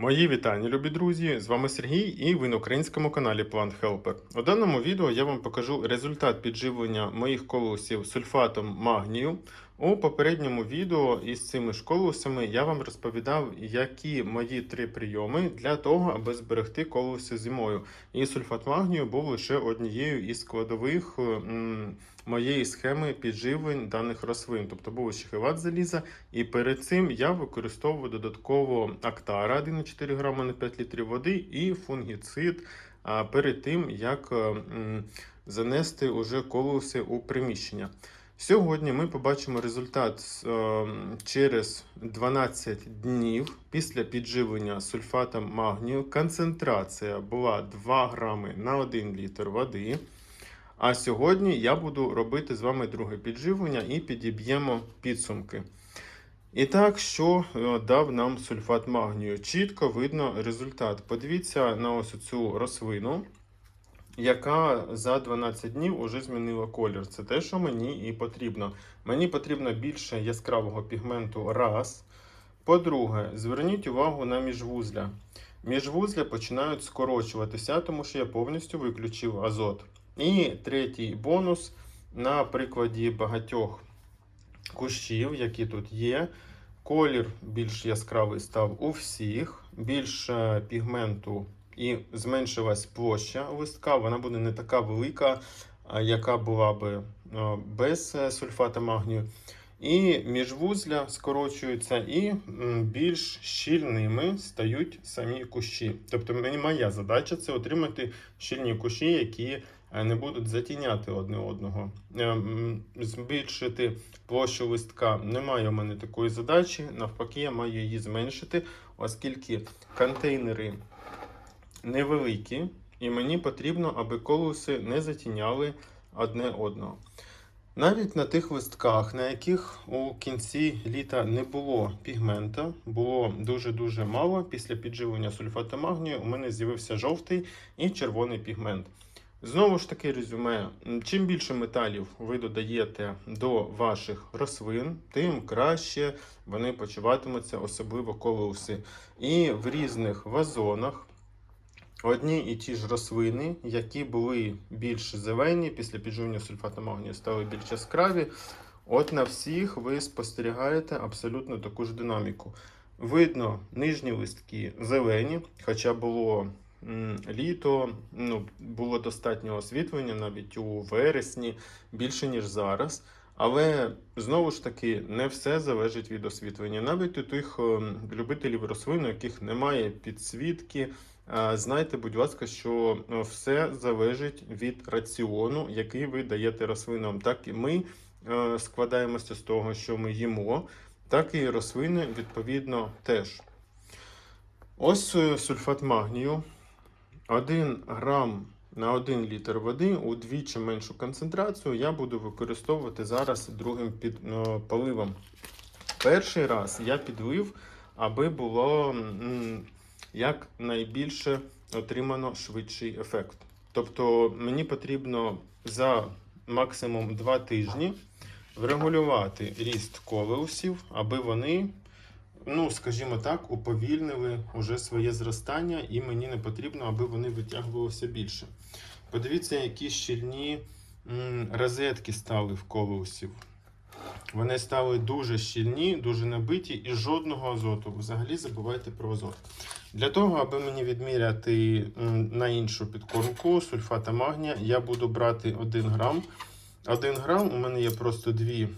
Мої вітання, любі друзі! З вами Сергій і ви на українському каналі Plant Helper. У даному відео я вам покажу результат підживлення моїх колосів сульфатом магнію. У попередньому відео із цими колосами я вам розповідав, які мої три прийоми для того, аби зберегти колоси зимою. І сульфат магнію був лише однією із складових моєї схеми підживлень даних рослин. Тобто був ще хиват заліза, і перед цим я використовував додатково актара 1,4 грама на 5 літрів води і фунгіцид перед тим, як занести уже колоси у приміщення. Сьогодні ми побачимо результат е, через 12 днів після підживлення сульфатом магнію. Концентрація була 2 грами на 1 літр води. А сьогодні я буду робити з вами друге підживлення і підіб'ємо підсумки. І так, що е, дав нам сульфат магнію? Чітко видно результат. Подивіться на ось цю рослину, яка за 12 днів уже змінила колір. Це те, що мені і потрібно. Мені потрібно більше яскравого пігменту раз. По-друге, зверніть увагу на міжвузля. Міжвузля починають скорочуватися, тому що я повністю виключив азот. І третій бонус на прикладі багатьох кущів, які тут є. Колір більш яскравий став у всіх, більше пігменту і зменшилась площа листка. Вона буде не така велика, яка була би без е, сульфата магнію. І міжвузля скорочуються, і більш щільними стають самі кущі. Тобто, моя задача це отримати щільні кущі, які е, не будуть затіняти одне одного. Е, Збільшити площу листка немає у мене такої задачі. Навпаки, я маю її зменшити, оскільки контейнери невеликі, і мені потрібно, аби колоси не затіняли одне одного. Навіть на тих листках, на яких у кінці літа не було пігмента, було дуже-дуже мало. Після підживлення сульфату магнію у мене з'явився жовтий і червоний пігмент. Знову ж таки, резюме: чим більше металів ви додаєте до ваших рослин, тим краще вони почуватимуться, особливо колоси. І в різних вазонах одні і ті ж рослини, які були більш зелені, після підживлення сульфату магнію стали більш яскраві. От на всіх ви спостерігаєте абсолютно таку ж динаміку. Видно, нижні листки зелені, хоча було літо, ну, було достатньо освітлення навіть у вересні, більше, ніж зараз. Але знову ж таки не все залежить від освітлення. Навіть у тих ем, любителів рослин, у яких немає підсвітки, знайте, будь ласка, що е, все залежить від раціону, який ви даєте рослинам. Так і ми е, складаємося з того, що ми їмо, так і рослини відповідно теж. Ось е, сульфат магнію. 1 грам на 1 літр води удвічі меншу концентрацію я буду використовувати зараз другим під, поливом. Перший раз я підлив, аби було м, якнайбільше отримано швидший ефект. Тобто мені потрібно за максимум 2 тижні врегулювати ріст колеусів, аби вони, ну, скажімо так, уповільнили уже своє зростання, і мені не потрібно, аби вони витягувалися більше. Подивіться, які щільні розетки стали в колеусів. Вони стали дуже щільні, дуже набиті і жодного азоту. Взагалі забувайте про азот. Для того, аби мені відміряти на іншу підкормку сульфата магнія, я буду брати 1 грам. 1 грам у мене є просто дві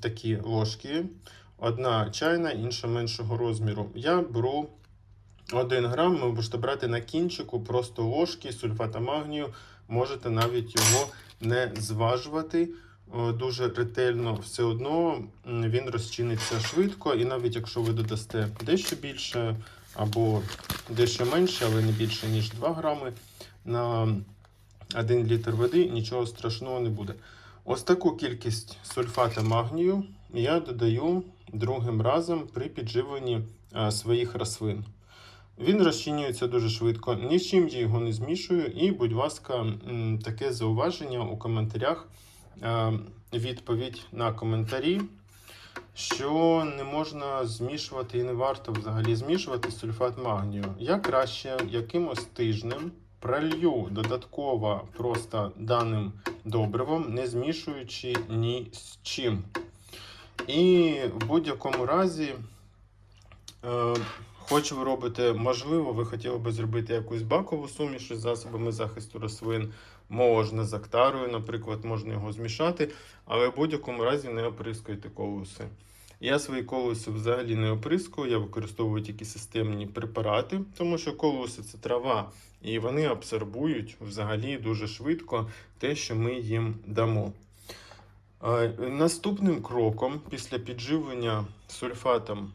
такі ложки. Одна чайна, інша меншого розміру. Я беру 1 грам, ви можете брати на кінчику просто ложки сульфата магнію. Можете навіть його не зважувати е, дуже ретельно, все одно він розчиниться швидко, і навіть якщо ви додасте дещо більше або дещо менше, але не більше, ніж 2 грами на 1 літр води, нічого страшного не буде. Ось таку кількість сульфата магнію я додаю другим разом при підживленні е, своїх рослин. Він розчинюється дуже швидко, ні з чим я його не змішую. І, будь ласка, таке зауваження у коментарях, е, відповідь на коментарі. Що не можна змішувати і не варто взагалі змішувати сульфат магнію. Я краще якимось тижнем пролью додатково просто даним добривом, не змішуючи ні з чим. І в будь-якому разі, е, хоч ви робите, можливо, ви хотіли би зробити якусь бакову суміш із засобами захисту рослин, можна з актарою, наприклад, можна його змішати, але в будь-якому разі не оприскуйте колуси. Я свої колуси взагалі не оприскую, я використовую тільки системні препарати, тому що колуси це трава, і вони абсорбують взагалі дуже швидко те, що ми їм дамо. Е, Наступним кроком після підживлення сульфатом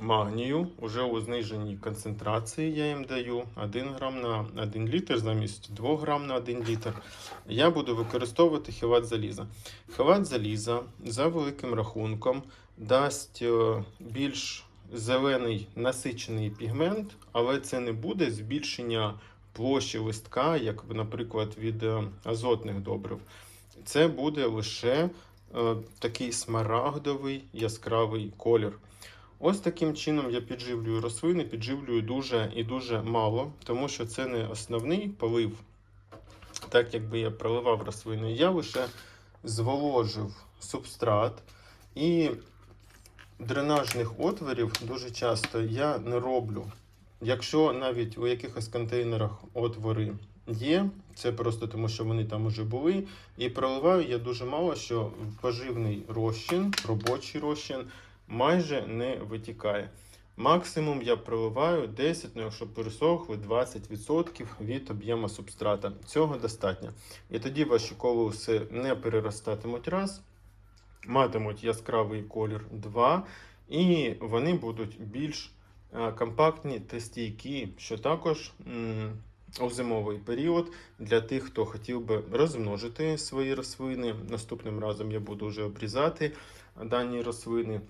магнію, уже у зниженій концентрації я їм даю 1 грам на 1 літр замість 2 грам на 1 літр. Я буду використовувати хелат заліза. Хелат заліза за великим рахунком дасть е, більш зелений насичений пігмент, але це не буде збільшення площі листка, як, наприклад, від е, азотних добрив. Це буде лише е, такий смарагдовий яскравий колір. Ось таким чином я підживлюю рослини, підживлюю дуже і дуже мало, тому що це не основний полив, так якби я проливав рослини. Я лише зволожив субстрат і дренажних отворів дуже часто я не роблю. Якщо навіть у якихось контейнерах отвори є, це просто тому, що вони там уже були. І проливаю я дуже мало, що поживний розчин, робочий розчин майже не витікає. Максимум я проливаю 10, ну якщо пересохли 20% від об'єму субстрата. Цього достатньо. І тоді ваші колоси не переростатимуть раз, матимуть яскравий колір 2, і вони будуть більш е, компактні та стійкі, що також у зимовий період для тих, хто хотів би розмножити свої рослини. Наступним разом я буду вже обрізати дані рослини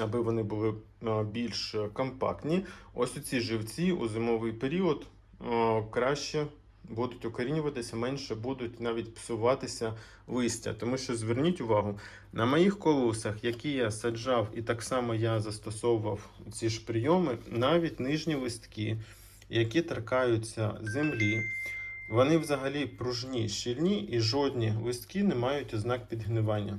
аби вони були е, більш компактні. Ось ці живці у зимовий період е, краще будуть укорінюватися, менше будуть навіть псуватися листя. Тому що зверніть увагу, на моїх колосах, які я саджав, і так само я застосовував ці ж прийоми, навіть нижні листки, які торкаються землі. Вони взагалі пружні, щільні і жодні листки не мають ознак підгнивання.